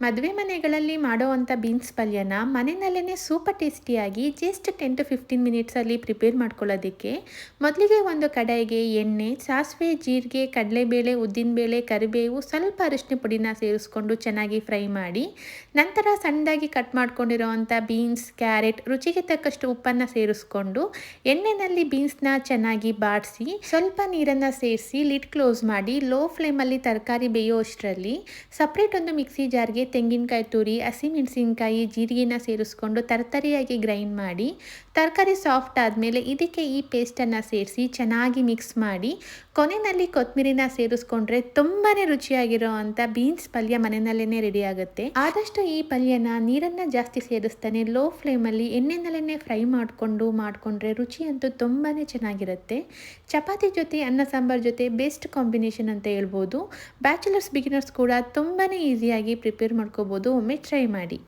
ಮದುವೆ ಮನೆಗಳಲ್ಲಿ ಮಾಡೋವಂಥ ಬೀನ್ಸ್ ಪಲ್ಯನ ಮನೆಯಲ್ಲೇ ಸೂಪರ್ ಟೇಸ್ಟಿಯಾಗಿ ಜಸ್ಟ್ ಟೆನ್ ಟು ಫಿಫ್ಟೀನ್ ಮಿನಿಟ್ಸಲ್ಲಿ ಪ್ರಿಪೇರ್ ಮಾಡ್ಕೊಳ್ಳೋದಕ್ಕೆ ಮೊದಲಿಗೆ ಒಂದು ಕಡಾಯಿಗೆ ಎಣ್ಣೆ, ಸಾಸಿವೆ, ಜೀರಿಗೆ, ಕಡಲೆಬೇಳೆ ಉದ್ದಿನಬೇಳೆ ಕರಿಬೇವು ಸ್ವಲ್ಪ ಅರಿಶಿನ ಪುಡಿನ ಸೇರಿಸ್ಕೊಂಡು ಚೆನ್ನಾಗಿ ಫ್ರೈ ಮಾಡಿ ನಂತರ ಸಣ್ಣದಾಗಿ ಕಟ್ ಮಾಡ್ಕೊಂಡಿರೋವಂಥ ಬೀನ್ಸ್, ಕ್ಯಾರೆಟ್ ರುಚಿಗೆ ತಕ್ಕಷ್ಟು ಉಪ್ಪನ್ನು ಸೇರಿಸ್ಕೊಂಡು ಎಣ್ಣೆನಲ್ಲಿ ಬೀನ್ಸ್ನ ಚೆನ್ನಾಗಿ ಬಾಡಿಸಿ ಸ್ವಲ್ಪ ನೀರನ್ನು ಸೇರಿಸಿ ಲಿಡ್ ಕ್ಲೋಸ್ ಮಾಡಿ ಲೋ ಫ್ಲೇಮಲ್ಲಿ ತರಕಾರಿ ಬೇಯೋ ಅಷ್ಟರಲ್ಲಿ ಸಪ್ರೇಟ್ ಒಂದು ಮಿಕ್ಸಿ ಜಾರ್ಗೆ ತೆಂಗಿನಕಾಯಿ ತುರಿ, ಹಸಿಮೆಣಸಿನ್ಕಾಯಿ, ಜೀರಿಗೆನ ಸೇರಿಸ್ಕೊಂಡು ತರತರಿಯಾಗಿ ಗ್ರೈಂಡ್ ಮಾಡಿ, ತರಕಾರಿ ಸಾಫ್ಟ್ ಆದಮೇಲೆ ಇದಕ್ಕೆ ಈ ಪೇಸ್ಟನ್ನು ಸೇರಿಸಿ ಚೆನ್ನಾಗಿ ಮಿಕ್ಸ್ ಮಾಡಿ, ಕೊನೆಯಲ್ಲಿ ಕೊತ್ತಂಬರಿನ ಸೇರಿಸ್ಕೊಂಡ್ರೆ ತುಂಬಾ ರುಚಿಯಾಗಿರೋ ಅಂಥ ಬೀನ್ಸ್ ಪಲ್ಯ ಮನೆಯಲ್ಲೇ ರೆಡಿ ಆಗುತ್ತೆ. ಆದಷ್ಟು ಈ ಪಲ್ಯನ ನೀರನ್ನು ಜಾಸ್ತಿ ಸೇರಿಸ್ತಾನೆ ಲೋ ಫ್ಲೇಮಲ್ಲಿ ಎಣ್ಣೆನಲ್ಲೇ ಫ್ರೈ ಮಾಡಿಕೊಂಡು ಮಾಡಿಕೊಂಡ್ರೆ ರುಚಿ ಅಂತೂ ತುಂಬಾ ಚೆನ್ನಾಗಿರುತ್ತೆ. ಚಪಾತಿ ಜೊತೆ, ಅನ್ನ ಸಾಂಬಾರ್ ಜೊತೆ ಬೆಸ್ಟ್ ಕಾಂಬಿನೇಷನ್ ಅಂತ ಹೇಳ್ಬೋದು. ಬ್ಯಾಚುಲರ್ಸ್ ಬಿಗಿನರ್ಸ್ ಕೂಡ ತುಂಬಾ ಈಸಿಯಾಗಿ ಪ್ರಿಪೇರ್ ಮಾಡ್ಕೋಬೋದು ಒಮ್ಮೆ ಟ್ರೈ ಮಾಡಿ.